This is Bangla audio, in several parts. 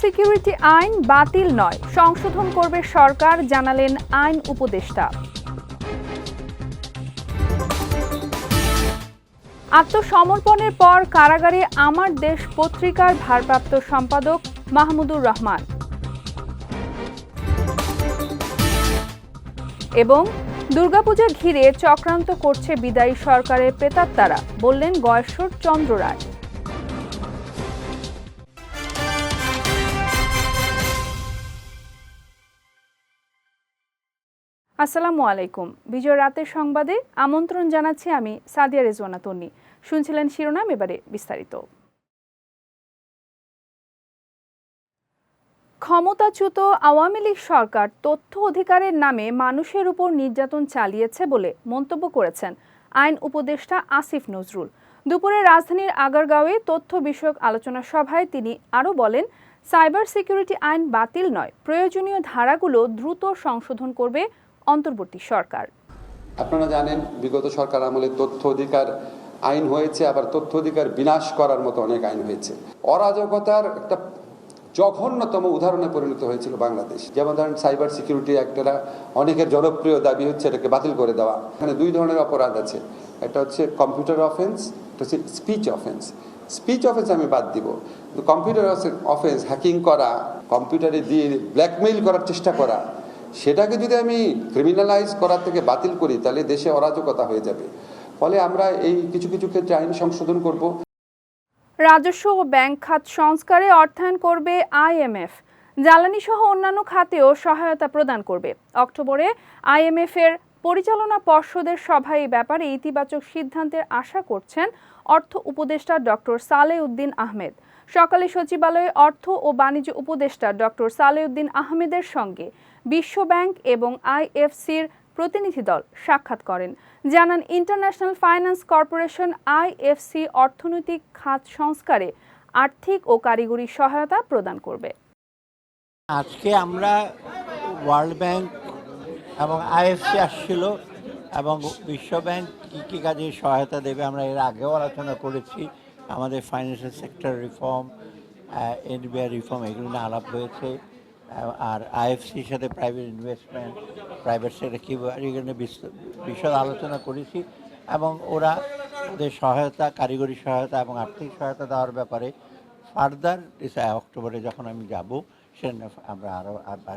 সিকিউরিটি আইন বাতিল নয়। সংশোধন করবে সরকার, জানালেন আইন উপদেষ্টা। আত্মসমর্পণের পর কারাগারে আমার দেশ পত্রিকার ভারপ্রাপ্ত সম্পাদক মাহমুদুর রহমান। এবং দুর্গাপূজা ঘিরে চক্রান্ত করছে বিদায়ী সরকারের প্রেতাত্মারা বললেন গয়েশ্বর চন্দ্র রায়। আসসালামু আলাইকুম। বিজয় রাতের সংবাদে আমন্ত্রণ জানাচ্ছি আমি সাদিয়া রেজওয়ানা তন্নি। শুনছিলেন শিরোনাম, এবারে বিস্তারিত। ক্ষমতাচ্যুত আওয়ামী লীগ সরকার তথ্য অধিকারের নামে মানুষের উপর নির্যাতন চালিয়েছে বলে মন্তব্য করেছেন আইন উপদেষ্টা আসিফ নজরুল। দুপুরে রাজধানীর আগারগাঁওয়ে তথ্য বিষয়ক আলোচনা সভায় তিনি আরও বলেন, সাইবার সিকিউরিটি আইন বাতিল নয়। প্রয়োজনীয় ধারাগুলো দ্রুত সংশোধন করবে অন্তর্বর্তী সরকার। আপনারা জানেন, বিগত সরকার আমলে তথ্য অধিকার আইন হয়েছে, আবার তথ্য অধিকার বিনাশ করার মতো অনেক আইন হয়েছে। অরাজকতার একটা জঘন্যতম উদাহরণে পরিণত হয়েছিল বাংলাদেশ। যেমন ধরেন, সাইবার সিকিউরিটি একটা অনেকের জনপ্রিয় দাবি হচ্ছে এটাকে বাতিল করে দেওয়া। এখানে দুই ধরনের অপরাধ আছে। একটা হচ্ছে কম্পিউটার অফেন্স একটা হচ্ছে স্পিচ অফেন্স স্পিচ অফেন্স আমি বাদ দিব। কম্পিউটার অফেন্স হ্যাকিং করা কম্পিউটারে দিয়ে ব্ল্যাকমেইল করার চেষ্টা করা সেটাকে যদি আমি ক্রিমিনালাইজ করার থেকে বাতিল করি, তাহলে দেশে অরাজকতা হয়ে যাবে। ফলে আমরা এই কিছু কিছু ক্ষেত্রে আইন সংশোধন করব। রাজস্ব ও ব্যাংক খাত সংস্কারে অর্থায়ন করবে আইএমএফ জ্বালানি সহ অন্যান্য খাতেও সহায়তা প্রদান করবে। অক্টোবরে আইএমএফ এর পরিচালনা পর্ষদের সভায় এই ব্যাপারে ইতিবাচক সিদ্ধান্তের আশা করছেন অর্থ উপদেষ্টা ডক্টর সালে উদ্দিন আহমেদ। সকালে সচিবালয়ে অর্থ ও বাণিজ্য উপদেষ্টা ডক্টর সালেউদ্দিন আহমেদের সঙ্গে। বিশ্বব্যাংক এবং আইএফসির প্রতিনিধি দল সাক্ষাৎ করেন। জানান, ইন্টারন্যাশনাল ফাইন্যান্স কর্পোরেশন আইএফসি অর্থনৈতিক খাত সংস্কারে আর্থিক ও কারিগরি সহায়তা প্রদান করবে। আজকে আমরা ওয়ার্ল্ড ব্যাংক এবং আইএফসি আসছিল এবং বিশ্ব ব্যাংক কী কী কাজে সহায়তা দেবে আমরা এর আগেও আলোচনা করেছি। আমাদের financial sector reform NBI reform এগুলো নিয়ে আলাপ হয়েছে। আর আইএফসির সাথে প্রাইভেট ইনভেস্টমেন্ট প্রাইভেট সেক্টর কী এগুলো নিয়ে বিশদ আলোচনা করেছি এবং ওরা ওদের সহায়তা কারিগরি সহায়তা এবং আর্থিক সহায়তা দেওয়ার ব্যাপারে ফার্দার অক্টোবরে যখন আমি যাব সেটা নিয়ে আমরা আরও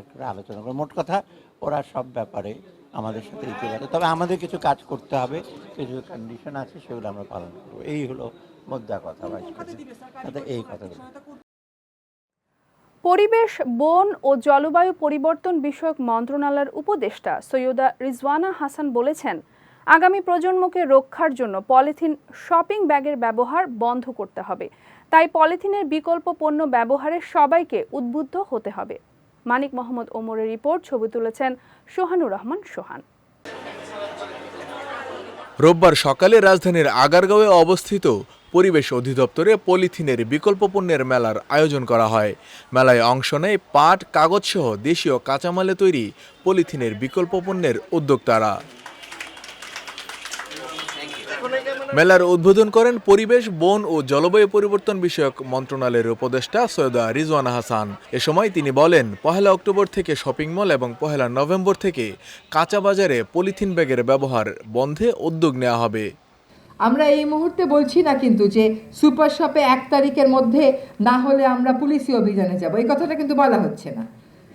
করে আলোচনা করব। মোট কথা ওরা সব ব্যাপারে আমাদের সাথে দিতে পারে তবে আমাদের কিছু কাজ করতে হবে কিছু কন্ডিশন আছে সেগুলো আমরা পালন করব। এই হলো মোদ্দা কথা এই কথাগুলো পরিবেশ, বন ও জলবায়ু পরিবর্তন বিষয়ক মন্ত্রণালয়ের উপদেষ্টা সৈয়দা রিজওয়ানা হাসান বলেছেন, আগামী প্রজন্মকে রক্ষার জন্য পলিথিন শপিং ব্যাগের ব্যবহার বন্ধ করতে হবে। তাই পলিথিনের বিকল্প পণ্য ব্যবহারে সবাইকে উদ্বুদ্ধ হতে হবে। মানিক মোহাম্মদ ওমরের রিপোর্ট, ছবি তুলেছেন সোহানুর রহমান সোহান। রোববার সকালে রাজধানীর আগারগাঁওয়ে অবস্থিত পরিবেশ অধিদপ্তরে পলিথিনের বিকল্প পণ্যের মেলার আয়োজন করা হয়। মেলায় অংশ নেয় পাট, কাগজসহ দেশীয় কাঁচামালে তৈরি পলিথিনের বিকল্প পণ্যের উদ্যোক্তারা। মেলার উদ্বোধন করেন পরিবেশ, বন ও জলবায়ু পরিবর্তন বিষয়ক মন্ত্রণালয়ের উপদেষ্টা সৈয়দা রিজওয়ানা হাসান। এ সময় তিনি বলেন, পহেলা অক্টোবর থেকে শপিং মল এবং পহেলা নভেম্বর থেকে কাঁচা বাজারে পলিথিন ব্যাগের ব্যবহার বন্ধে উদ্যোগ নেওয়া হবে। আমরা এই মুহূর্তে বলছি না কিন্তু যে সুপার শপে এক তারিখের মধ্যে না হলে আমরা পুলিশি অভিযানে যাব। এই কথাটা কিন্তু বলা হচ্ছে না।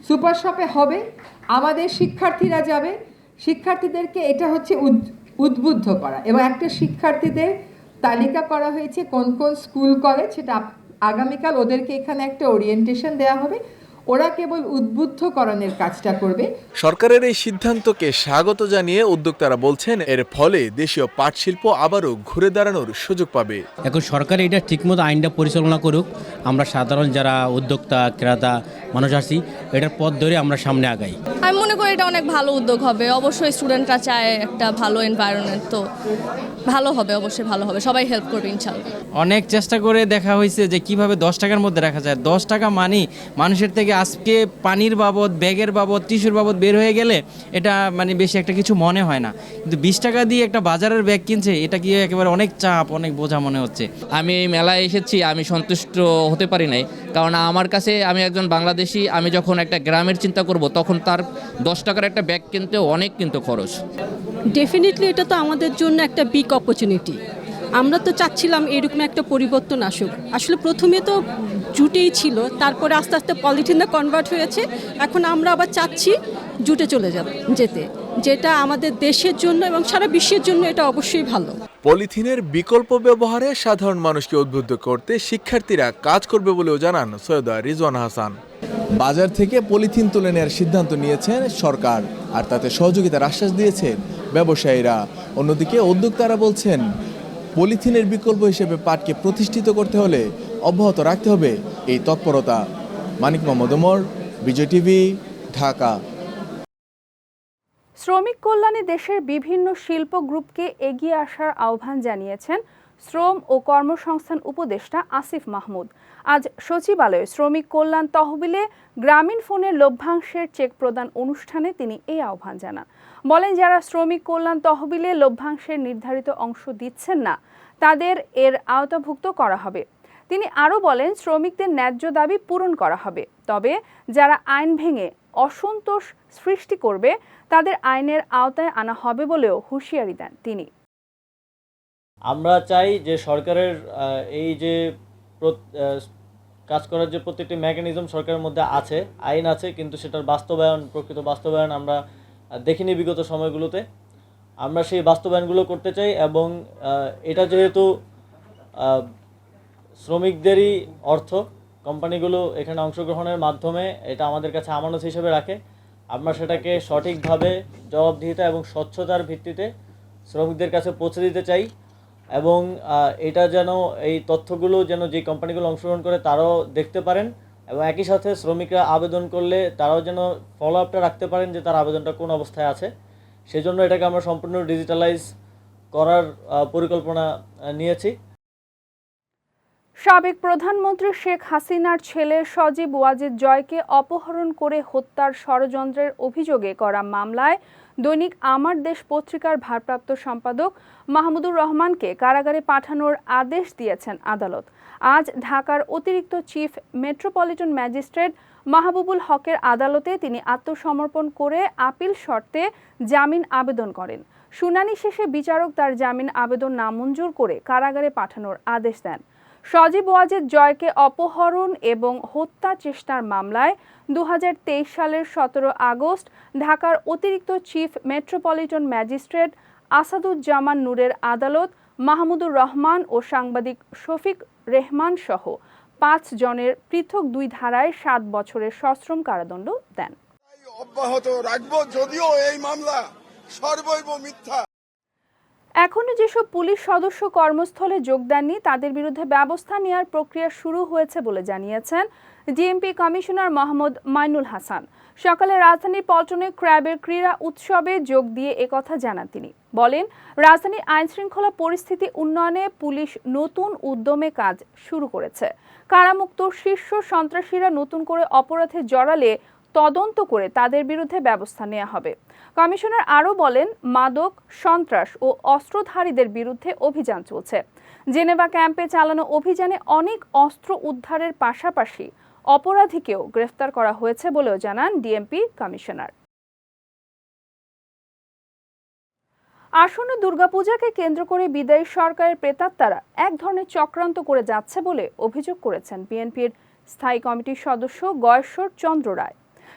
সুপার শপে হবে, আমাদের শিক্ষার্থীরা যাবে। শিক্ষার্থীদেরকে এটা হচ্ছে উদ- উদ্বুদ্ধ করা এবং একটা শিক্ষার্থীদের তালিকা করা হয়েছে কোন কোন স্কুল, কলেজ, সেটা আগামীকাল ওদেরকে এখানে একটা ওরিয়েন্টেশন দেওয়া হবে। ওরা কেবল উদ্বুদ্ধকরণের কাজটা করবে। সরকারের এই সিদ্ধান্তকে স্বাগত জানিয়ে উদ্যোক্তারা বলছেন এর ফলে দেশীয় পাট শিল্প আবারও ঘুরে দাঁড়ানোর সুযোগ পাবে। এখন সরকার এটা ঠিকমতো আইনটা পরিচালনা করুক। আমরা সাধারণ যারা উদ্যোক্তা ক্রেতা মানুষ আছি এটার পথ ধরে আমরা সামনে আগাই। আমি মনে করি এটা অনেক ভালো উদ্যোগ হবে। অবশ্যই স্টুডেন্টরা চায় একটা ভালো এনভায়রনমেন্ট তো ভালো হবে অবশ্যই ভালো হবে। সবাই হেল্প করবে ইনশাল্লাহ অনেক চেষ্টা করে দেখা হয়েছে যে কীভাবে দশ টাকার মধ্যে রাখা যায়। দশ টাকা মানি মানুষের থেকে আজকে পানির বাবদ ব্যাগের বাবদ টিস্যুর বাবদ বের হয়ে গেলে এটা মানে বেশি একটা কিছু মনে হয় না। কিন্তু বিশ টাকা দিয়ে একটা বাজারের ব্যাগ কিনছে এটা কি একেবারে অনেক চাপ অনেক বোঝা মনে হচ্ছে? আমি এই মেলায় এসেছি আমি সন্তুষ্ট হতে পারি নাই। কারণ আমার কাছে আমি একজন বাংলাদেশি আমি যখন একটা গ্রামের চিন্তা করব তখন তার দশ টাকার একটা ব্যাগ কিনতেও অনেক কিন্তু খরচ। ডেফিনেটলি এটা তো আমাদের জন্য একটা বিগ অপরচুনিটি আমরা তো চাচ্ছিলাম এরকম একটা পরিবর্তন আসুক। আসলে প্রথমে তো জুটেই ছিল। তারপরে আস্তে আস্তে পলিথিনে কনভার্ট হয়েছে। এখন আমরা আবার চাচ্ছি জুটে চলে যাব যেতে। যেটা আমাদের দেশের জন্য এবং সারা বিশ্বের জন্য এটা অবশ্যই ভালো। পলিথিনের বিকল্প ব্যবহারে সাধারণ মানুষকে উদ্বুদ্ধ করতে শিক্ষার্থীরা কাজ করবে বলেও জানান সৈয়দা রিজওয়ান হাসান। বাজার থেকে পলিথিন তুলে নেওয়ার সিদ্ধান্ত নিয়েছেন সরকার আর তাতে সহযোগিতার আশ্বাস দিয়েছেন ব্যবসায়ীরা। অন্যদিকে উদ্যোক্তারা বলছেন পলিথিনের বিকল্প হিসেবে পাটকে প্রতিষ্ঠিত করতে হলে অব্যাহত রাখতে হবে এই তৎপরতা। মানিক মোহাম্মদ ওমর, বিজয় টিভি, ঢাকা। শ্রমিক কল্যাণে দেশের বিভিন্ন শিল্প গ্রুপকে এগিয়ে আসার আহ্বান জানিয়েছেন শ্রম ও কর্মসংস্থান উপদেষ্টা আসিফ মাহমুদ। আজ সচিবালয়ে শ্রমিক কল্যাণ তহবিলে গ্রামীণ ফোনের লভ্যাংশের চেক প্রদান অনুষ্ঠানে তিনি এই আহ্বান জানান। বলেন, যারা শ্রমিক কল্যাণ তহবিলে লভ্যাংশের নির্ধারিত অংশ দিচ্ছেন না, তাদের এর আওতাভুক্ত করা হবে। তিনি আরও বলেন, শ্রমিকদের ন্যায্য দাবি পূরণ করা হবে। তবে যারা আইন ভেঙে অসন্তোষ সৃষ্টি করবে, তাদের আইনের আওতায় আনা হবে বলেও হুঁশিয়ারি দেন তিনি। আমরা চাই যে সরকারের এই যে কাজ করার যে প্রত্যেকটি মেকানিজম সরকারের মধ্যে আছে, আইন আছে, কিন্তু সেটার বাস্তবায়ন, প্রকৃত বাস্তবায়ন আমরা দেখিনি বিগত সময়গুলোতে। আমরা সেই বাস্তবায়নগুলো করতে চাই এবং এটা যেহেতু শ্রমিকদেরই অর্থ। কোম্পানিগুলো এখানে অংশগ্রহণের মাধ্যমে এটা আমাদের কাছে আমানত হিসেবে রাখে। আমরা সেটাকে সঠিকভাবে জবাবদিহিতা এবং স্বচ্ছতার ভিত্তিতে শ্রমিকদের কাছে পৌঁছে দিতে চাই এবং এটা যেন এই তথ্যগুলো যেন যে কোম্পানিগুলো অংশগ্রহণ করে তারাও দেখতে পারেন এবং একই সাথে শ্রমিকরা আবেদন করলে তারাও যেন ফলো আপটা রাখতে পারেন যে তার আবেদনটা কোন অবস্থায় আছে। সেজন্য এটাকে আমরা সম্পূর্ণ ডিজিটালাইজ করার পরিকল্পনা নিয়েছি। সাবেক প্রধানমন্ত্রী শেখ হাসিনার ছেলে সজীব ওয়াজিদ জয়কে অপহরণ করে হত্যার ষড়যন্ত্রের অভিযোগে করা মামলায় দৈনিক আমার দেশ পত্রিকার ভারপ্রাপ্ত সম্পাদক মাহমুদুর রহমানকে কারাগারে পাঠানোর আদেশ দিয়েছেন আদালত। আজ ঢাকার অতিরিক্ত চিফ মেট্রোপলিটন ম্যাজিস্ট্রেট মাহবুবুল হকের আদালতে তিনি আত্মসমর্পণ করে আপিল শর্তে জামিন আবেদন করেন। শুনানি শেষে বিচারক তার জামিন আবেদন নামঞ্জুর করে কারাগারে পাঠানোর আদেশ দেন। সজীব ওয়াজেদ জয়কে অপহরণ এবং হত্যা চেষ্টার মামলায় দু হাজার তেইশ সালের সতেরো আগস্ট ঢাকার অতিরিক্ত চিফ মেট্রোপলিটন ম্যাজিস্ট্রেট আসাদুজ্জামান নূরের আদালত মাহমুদুর রহমান ও সাংবাদিক শফিক রেহমান সহ পাঁচ জনের পৃথক দুই ধারায় সাত বছরের সশ্রম কারাদণ্ড দেন। অব্যাহত রাখব, যদিও এই মামলা সর্বৈব মিথ্যা। এখনও যেসব পুলিশ সদস্য কর্মস্থলে যোগ দেননি, তাদের বিরুদ্ধে ব্যবস্থা নেওয়ার প্রক্রিয়া শুরু হয়েছে বলে জানিয়েছেন ডিএমপি কমিশনার মোহাম্মদ মাইনুল হাসান। সকালে রাজধানীর পল্টনে ক্র্যাবের ক্রীড়া উৎসবে যোগ দিয়ে একথা জানান তিনি। বলেন, রাজধানীর আইনশৃঙ্খলা পরিস্থিতি উন্নয়নে পুলিশ নতুন উদ্যমে কাজ শুরু করেছে। কারামুক্ত শীর্ষ সন্ত্রাসীরা নতুন করে অপরাধে জড়ালে তদন্ত করে তাদের বিরুদ্ধে ব্যবস্থা নেওয়া হবে। কমিশনার আরও বলেন, মাদক, সন্ত্রাস ও অস্ত্রধারীদের বিরুদ্ধে অভিযান চলছে। জেনেভা ক্যাম্পে চালানো অভিযানে অনেক অস্ত্র উদ্ধারের পাশাপাশি অপরাধীকেও গ্রেফতার করা হয়েছে বলেও জানান ডিএমপি কমিশনার। আসন্ন দুর্গাপূজাকে কেন্দ্র করে বিদায়ী সরকারের প্রেতাত্মারা এক ধরনের চক্রান্ত করে যাচ্ছে বলে অভিযোগ করেছেন বিএনপির স্থায়ী কমিটির সদস্য গয়েশ্বর চন্দ্র রায়।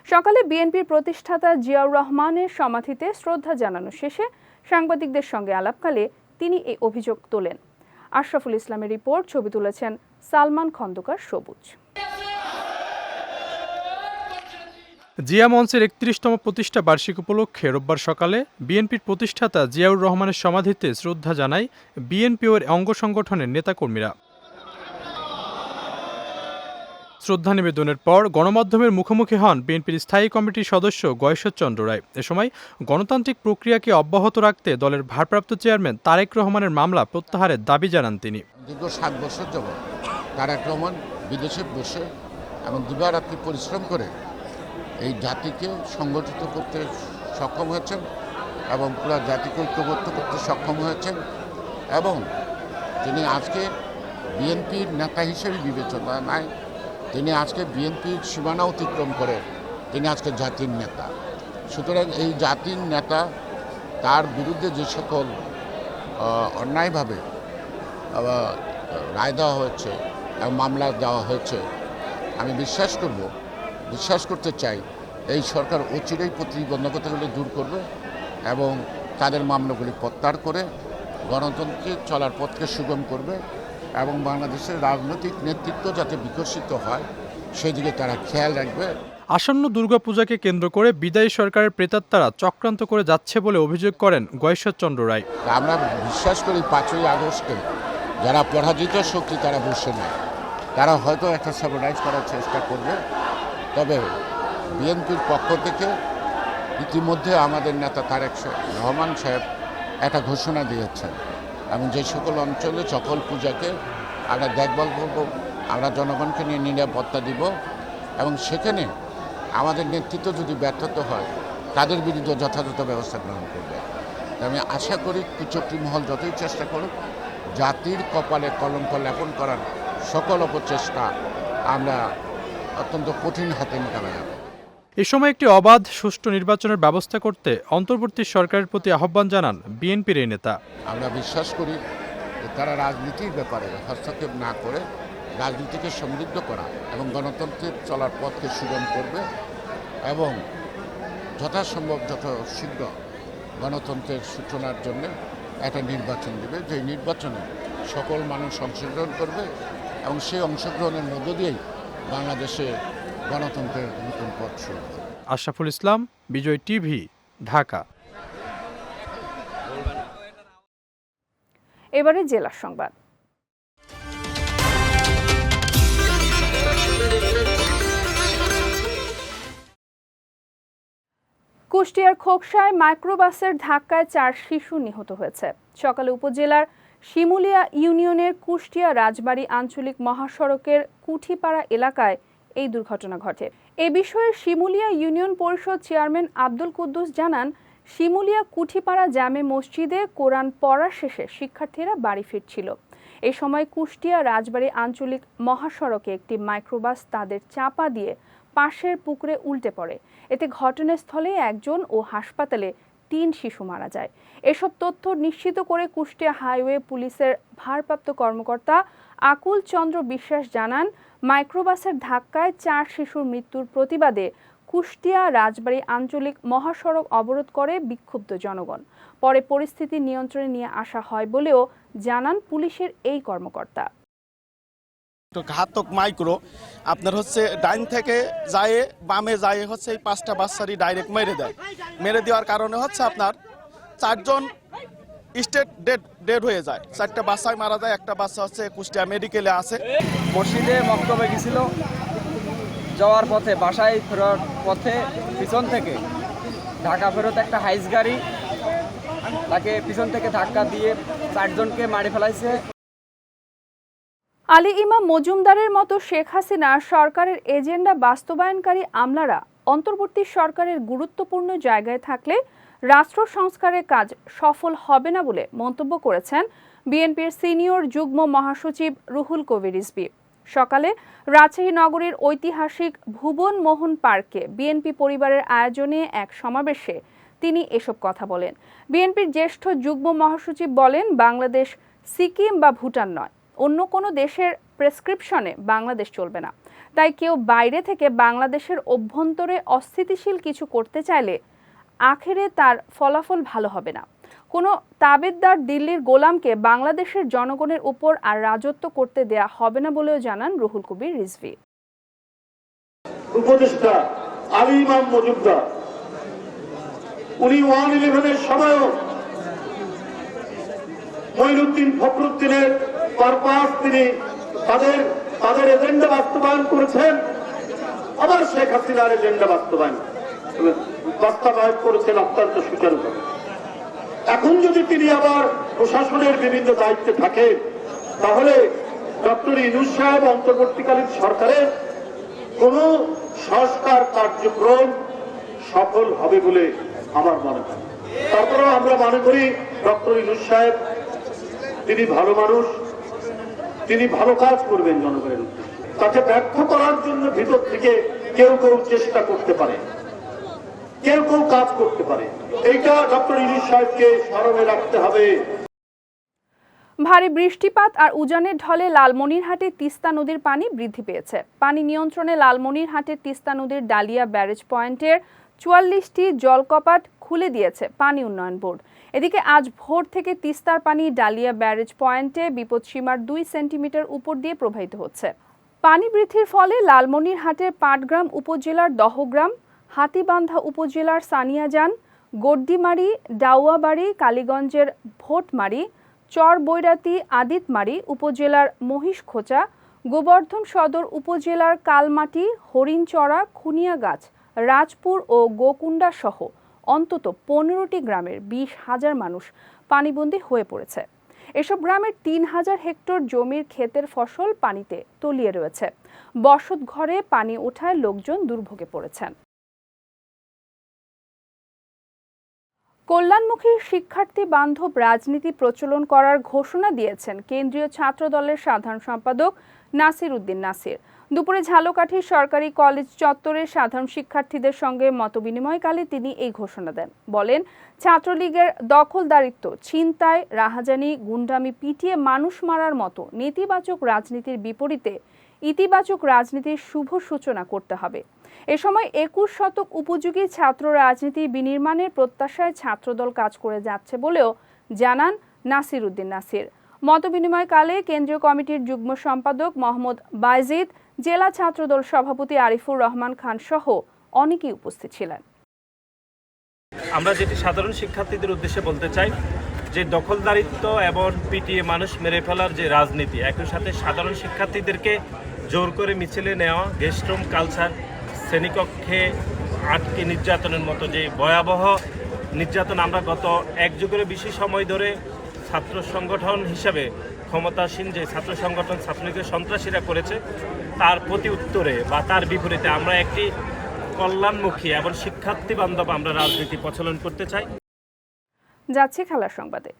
সকালে বিএনপির প্রতিষ্ঠাতা জিয়াউর রহমানের সমাধিতে শ্রদ্ধা জানানো শেষে সাংবাদিকদের সঙ্গে আলাপকালে তিনি এই অভিযোগ তোলেন। আশরাফুল ইসলামের রিপোর্ট, ছবি তুলেছেন সালমান খন্দকার সবুজ। জিয়া মঞ্চের একত্রিশতম প্রতিষ্ঠা বার্ষিক উপলক্ষে রোববার সকালে বিএনপির প্রতিষ্ঠাতা জিয়াউর রহমানের সমাধিতে শ্রদ্ধা জানায় বিএনপি ওর অঙ্গ সংগঠনের নেতাকর্মীরা। শ্রদ্ধা নিবেদনের পর গণমাধ্যমের মুখোমুখি হন বিএনপির স্থায়ী কমিটির সদস্য গয়েশ্বরচন্দ্র রায়। এ সময় গণতান্ত্রিক প্রক্রিয়াকে অব্যাহত রাখতে দলের ভারপ্রাপ্ত চেয়ারম্যান তারেক রহমানের মামলা প্রত্যাহারের দাবি জানান তিনি। দীর্ঘ সাত বছর যাব তারেক রহমান বিদেশে বসে এবং দিবারাত্রি পরিশ্রম করে এই জাতিকে সংগঠিত করতে সক্ষম হয়েছেন এবং পুরো জাতিকে ঐক্যবদ্ধ করতে সক্ষম হয়েছেন এবং তিনি আজকে বিএনপির নেতা হিসেবে বিবেচনা নাই তিনি আজকে বিএনপির সীমানা অতিক্রম করে তিনি আজকে জাতির নেতা। সুতরাং এই জাতির নেতা তার বিরুদ্ধে যে সকল অন্যায়ভাবে রায় দেওয়া হয়েছে এবং মামলা দেওয়া হয়েছে, আমি বিশ্বাস করব, বিশ্বাস করতে চাই এই সরকার অচিরেই প্রতিবন্ধকতাগুলি দূর করবে এবং তাদের মামলাগুলি প্রত্যাহার করে গণতন্ত্রে চলার পথকে সুগম করবে। এবং বাংলাদেশের রাজনৈতিক নেতৃত্ব যাতে বিকশিত হয় সেদিকে তারা খেয়াল রাখবে। আসন্ন দুর্গাপূজাকে কেন্দ্র করে বিদায়ী সরকারের প্রেতাত্মারা চক্রান্ত করে যাচ্ছে বলে অভিযোগ করেন গয়েশ্বরচন্দ্র রায়। আমরা বিশ্বাস করি পাঁচই আগস্টে যারা পরাজিত শক্তি তারা বসে নেয়। তারা হয়তো একটা সাবরাইজ করার চেষ্টা করবে। তবে বিএনপির পক্ষ থেকে ইতিমধ্যে আমাদের নেতা তারেক রহমান সাহেব একটা ঘোষণা দিয়েছেন। এবং যে সকল অঞ্চলে সকল পূজাকে আমরা দেখভাল করব, আমরা জনগণকে নিয়ে নিরাপত্তা দিব এবং সেখানে আমাদের নেতৃত্ব যদি ব্যর্থত হয়, তাদের বিরুদ্ধে যথাযথ ব্যবস্থা গ্রহণ করবে। আমি আশা করি কুচক্রি মহল যতই চেষ্টা করুক, জাতির কপালে কলঙ্ক লেপন করার সকল অপচেষ্টা আমরা অত্যন্ত কঠিন হাতে মোকাবেলা এ সময় একটি অবাধ সুষ্ঠু নির্বাচনের ব্যবস্থা করতে অন্তর্বর্তী সরকারের প্রতি আহ্বান জানান বিএনপির এই নেতা। আমরা বিশ্বাস করি তারা রাজনীতির ব্যাপারে হস্তক্ষেপ না করে রাজনীতিকে সমৃদ্ধ করা এবং গণতন্ত্রের চলার পথকে সুগম করবে এবং যথাসম্ভব যত শীঘ্র গণতন্ত্রের সূচনার জন্য একটা নির্বাচন দেবে, যে নির্বাচনে সকল মানুষ অংশগ্রহণ করবে এবং সেই অংশগ্রহণের মধ্য দিয়েই বাংলাদেশে গণতন্ত্রের নতুন পথ শুরু হবে। আশরাফুল ইসলাম বিজয় টিভি ঢাকা। এবারে জেলার সংবাদ। কুষ্টিয়ার খোকসায় মাইক্রোবাসের ধাক্কায় চার শিশু নিহত হয়েছে। সকালে উপজেলার শিমুলিয়া ইউনিয়নের কুষ্টিয়া রাজবাড়ী আঞ্চলিক মহাসড়কের কুঠিপাড়া এলাকায় এই দুর্ঘটনা ঘটে। এ বিষয়ে শিমুলিয়া ইউনিয়ন পরিষদ চেয়ারম্যান আব্দুল কুদ্দুস জানান, শিমুলিয়া কুঠিপাড়া জামে মসজিদে কোরআন পড়া শেষে শিক্ষার্থীরা বাড়ি ফিরছিল। এ সময় কুষ্টিয়া রাজবাড়ী আঞ্চলিক মহাসড়কে একটি মাইক্রোবাস তাদের চাপা দিয়ে পাশের পুকুরে উল্টে পড়ে। এতে ঘটনাস্থলে একজন ও হাসপাতালে তিন শিশু মারা যায়। এসব তথ্য নিশ্চিত করে কুষ্টিয়া হাইওয়ে পুলিশের ভারপ্রাপ্ত কর্মকর্তা আকুল চন্দ্র বিশ্বাস জানান, মাইক্রোবাসের ধাক্কায় চার শিশুর মৃত্যুর প্রতিবাদে কুষ্টিয়া রাজবাড়ী আঞ্চলিক মহাসড়ক অবরোধ করে বিক্ষুব্ধ জনগণ। পরে পরিস্থিতি নিয়ন্ত্রণে নিয়ে আসা হয় বলেও জানান পুলিশের এই কর্মকর্তা। ঘাতক মাইক্রো, আপনার হচ্ছে ডাইন থেকে যায় বামে যায় হচ্ছে এই পাঁচটা বাচ্চারই ডাইরেক্ট মেরে দেয়। মেরে দেওয়ার কারণে হচ্ছে আপনার চারজন স্টেট ডেড ডেড হয়ে যায়। চারটা বাচ্চায় মারা যায় একটা বাচ্চা হচ্ছে কুষ্টিয়া মেডিকেলে আছে। মসজিদে মক্তবে গেছিল। যাওয়ার পথে বাসায় ফেরার পথে পিছন থেকে ঢাকা ফেরত একটা হাইস গাড়ি তাকে পিছন থেকে ধাক্কা দিয়ে চারজনকে মারি ফেলাইছে। আলী ইমাম মজুমদারের মতো শেখ হাসিনা সরকারের এজেন্ডা বাস্তবায়নকারী আমলারা অন্তর্বর্তী সরকারের গুরুত্বপূর্ণ জায়গায় থাকলে রাষ্ট্র সংস্কারের কাজ সফল হবে না বলে মন্তব্য করেছেন বিএনপির সিনিয়র যুগ্ম মহাসচিব রুহুল কবির রিজভী। সকালে রাজশাহী নগরীর ঐতিহাসিক ভুবন মোহন পার্কে বিএনপি পরিবারের আয়োজনে এক সমাবেশে তিনি এসব কথা বলেন। বিএনপির জ্যেষ্ঠ যুগ্ম মহাসচিব বলেন, বাংলাদেশ সিকিম বা ভুটান নয়। অন্য কোনো দেশের প্রেসক্রিপশনে বাংলাদেশ চলবে না। তাই কেউ বাইরে থেকে বাংলাদেশের অভ্যন্তরে অস্থিতিশীল কিছু করতে চাইলে আখেরে তার ফলাফল ভালো হবে না। কোনো তাবেদদার দিল্লির গোলামকে বাংলাদেশের জনগণের উপর আর রাজত্ব করতে দেয়া হবে না বলেও জানান রুহুল কবির রিজভি। উপদেষ্টা আলী ইমাম মজুমদার, উনি ওয়ান ইলেভেনের সময়ও মঈনুদ্দিন ফখরুদ্দিনের পারপাস তিনি তাদের তাদের এজেন্ডা বাস্তবায়ন করেছেন। আবার শেখ হাসিনার এজেন্ডা বাস্তবায়ন। বাস্তবায়ন করেছেন অত্যন্ত সুচারুভাবে এখন যদি তিনি আবার প্রশাসনের বিভিন্ন দায়িত্বে থাকেন তাহলে ডক্টর ইনুস সাহেব অন্তর্বর্তীকালীন সরকারের কোন সংস্কার কার্যক্রম সফল হবে বলে আমার মনে হয়। তারপরেও আমরা মনে করি, ডক্টর ইনুস সাহেব তিনি ভালো মানুষ, তিনি ভালো কাজ করবেন জনগণের তাকে ব্যর্থ করার জন্য ভিতর থেকে কেউ কেউ চেষ্টা করতে পারে। কেউ কাজ করতে পারে। এইটা ডক্টর ইনুস সাহেবকে স্মরণে রাখতে হবে। ভারী বৃষ্টিপাত আর উজানের ঢলে লালমনিরহাটে তিস্তা নদীর পানি বৃদ্ধি পেয়েছে। পানি নিয়ন্ত্রণে লালমনিরহাটের তিস্তা নদীর ডালিয়া ব্যারেজ পয়েন্টের চুয়াল্লিশটি জলকপাট খুলে দিয়েছে পানি উন্নয়ন বোর্ড। এদিকে আজ ভোর থেকে তিস্তার পানি ডালিয়া ব্যারেজ পয়েন্টে বিপদসীমার দুই সেন্টিমিটার উপর দিয়ে প্রবাহিত হচ্ছে। পানি বৃদ্ধির ফলে লালমনিরহাটের পাটগ্রাম উপজেলার দহগ্রাম হাতিবান্ধা উপজেলার সানিয়াজান, গড্ডিমারি, ডাউয়াবাড়ি, কালীগঞ্জের ভোটমারি চর বৈরাতি আদিতমারি উপজেলার মহিষখোচা, গোবর্ধন সদর উপজেলার কালমাটি, হরিণচড়া, খুনিয়াগাছ, রাজপুর ও গোকুণ্ডা সহ অন্তত পনেরোটি গ্রামের বিশ হাজার মানুষ পানিবন্দী হয়ে পড়েছে। এসব গ্রামের তিন হাজার হেক্টর জমির ক্ষেতের ফসল পানিতে তলিয়ে রয়েছে। বসত ঘরে পানি ওঠায় লোকজন দুর্ভোগে পড়েছেন। কল্যাণমুখী শিক্ষার্থী বান্ধব রাজনীতি প্রচলন করার ঘোষণা দিয়েছেন কেন্দ্রীয় ছাত্র দলের সাধারণ সম্পাদক নাসির উদ্দিন নাসির। দুপুরে ঝালকাঠি সরকারি কলেজ চত্বরে সাধারণ শিক্ষার্থীদের সঙ্গে মতবিনিময়কালে তিনি এই ঘোষণা দেন। বলেন, ছাত্রলীগের দখলদারিত্ব, ছিনতাই, রাহাজানি, গুন্ডামি পিটিয়ে মানুষ মারার মতো নেতিবাচক রাজনীতির বিপরীতে ইতিবাচক রাজনীতির শুভ সূচনা করতে হবে। এ সময় একুশ শতক উপযোগী ছাত্র রাজনীতি বিনির্মাণের প্রত্যাশায় ছাত্রদল কাজ করে যাচ্ছে বলেও জানান নাসির উদ্দিন নাসির। মতবিনিময়কালে কেন্দ্রীয় কমিটির যুগ্ম সম্পাদক মোহাম্মদ বাইজিদ, জেলা ছাত্রদল সভাপতি আরিফুর রহমান খান সহ অনেকেই উপস্থিত ছিলেন। আমরা যেটি সাধারণ শিক্ষার্থীদের উদ্দেশ্যে বলতে চাই, যে দখলদারিত্ব এবং পিটিয়ে মানুষ মেরে ফেলার যে রাজনীতি, একই সাথে সাধারণ শিক্ষার্থীদেরকে জোর করে মিছিলে নেওয়া গেস্টরুম কালচার শ্রেণীকক্ষে আটকে নির্যাতনের মতো যে ভয়াবহ নির্যাতন আমরা গত এক যুগের বেশি সময় ধরে ছাত্র সংগঠন হিসাবে ক্ষমতাসীন যে ছাত্র সংগঠন ছাত্রলীগের সন্ত্রাসীরা করেছে, তার প্রতি উত্তরে বা তার বিপরীতে আমরা একটি কল্যাণমুখী এবং শিক্ষার্থী বান্ধব আমরা রাজনীতি প্রচলন করতে চাই। যাচ্ছে খেলার সংবাদে।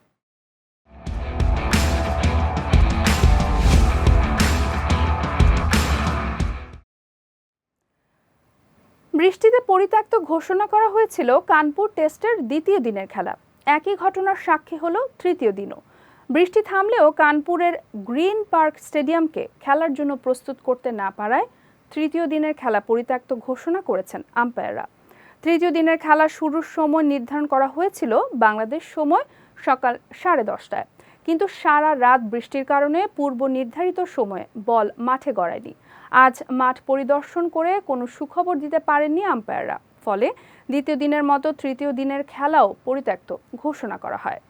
বৃষ্টিতে পরিত্যক্ত ঘোষণা করা হয়েছিল কানপুর টেস্টের দ্বিতীয় দিনের খেলা। একই ঘটনার সাক্ষী হলো তৃতীয় দিনও। বৃষ্টি থামলেও কানপুরের গ্রিন পার্ক স্টেডিয়ামকে খেলার জন্য প্রস্তুত করতে না পারায় তৃতীয় দিনের খেলা পরিত্যক্ত ঘোষণা করেছেন আম্পায়াররা। তৃতীয় দিনের খেলা শুরুর সময় নির্ধারণ করা হয়েছিল বাংলাদেশ সময় সকাল সাড়ে দশটায়। কিন্তু সারা রাত বৃষ্টির কারণে পূর্ব নির্ধারিত সময়ে বল মাঠে গড়ায়নি। আজ মাঠ পরিদর্শন করে কোনো সুখবর দিতে পারেননি আম্পায়াররা। ফলে দ্বিতীয় দিনের মতো তৃতীয় দিনের খেলাও পরিত্যক্ত ঘোষণা করা হয়।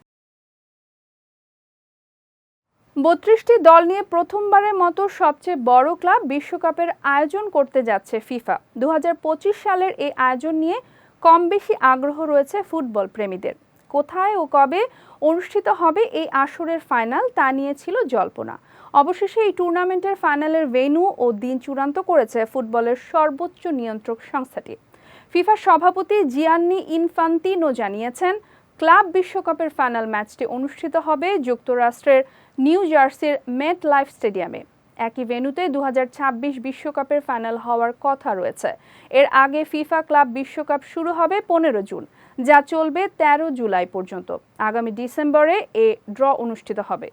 বত্রিশটি দল নিয়ে প্রথমবারের মতো সবচেয়ে বড় ক্লাব বিশ্বকাপের আয়োজন করতে যাচ্ছে ফিফা। দু হাজার পঁচিশ সালের এই আয়োজন নিয়ে কম বেশি আগ্রহ রয়েছে ফুটবল প্রেমীদের। কোথায় ও কবে অনুষ্ঠিত হবে এই আসরের ফাইনাল তা নিয়ে ছিল জল্পনা। অবশেষে এই টুর্নামেন্টের ফাইনালের ভেন্যু ও দিন চূড়ান্ত করেছে ফুটবলের সর্বোচ্চ নিয়ন্ত্রক সংস্থাটি। ফিফার সভাপতি জিয়ান্নি ইনফান্তিনো জানিয়েছেন, ক্লাব বিশ্বকাপের ফাইনাল ম্যাচটি অনুষ্ঠিত হবে যুক্তরাষ্ট্রের নিউ জার্সির মেট লাইফ স্টেডিয়ামে। একই ভেন্যুতে দু বিশ্বকাপের ফাইনাল হওয়ার কথা রয়েছে। এর আগে ফিফা ক্লাব বিশ্বকাপ শুরু হবে পনেরো জুন, যা চলবে ১৩ জুলাই পর্যন্ত। আগামী ডিসেম্বরে এ ড্র অনুষ্ঠিত হবে।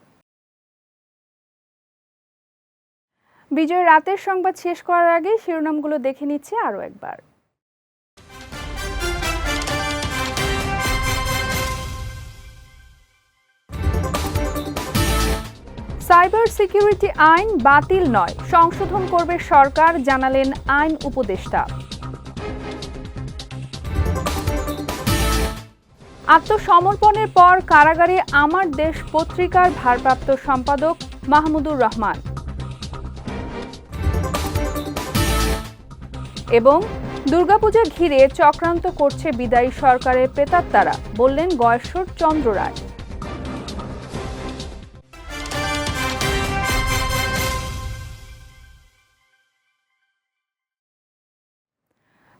বিজয় রাতের সংবাদ শেষ করার আগে শিরোনামগুলো দেখে নিচ্ছে আরও একবার। সাইবার সিকিউরিটি আইন বাতিল নয়, সংশোধন করবে সরকার, জানালেন আইন উপদেষ্টা। আত্মসমর্পণের পর কারাগারে আমার দেশ পত্রিকার ভারপ্রাপ্ত সম্পাদক মাহমুদুর রহমান। এবং দুর্গাপূজা ঘিরে চক্রান্ত করছে বিদায়ী সরকারের প্রেতাত্মারা বললেন গয়েশ্বর চন্দ্র রায়।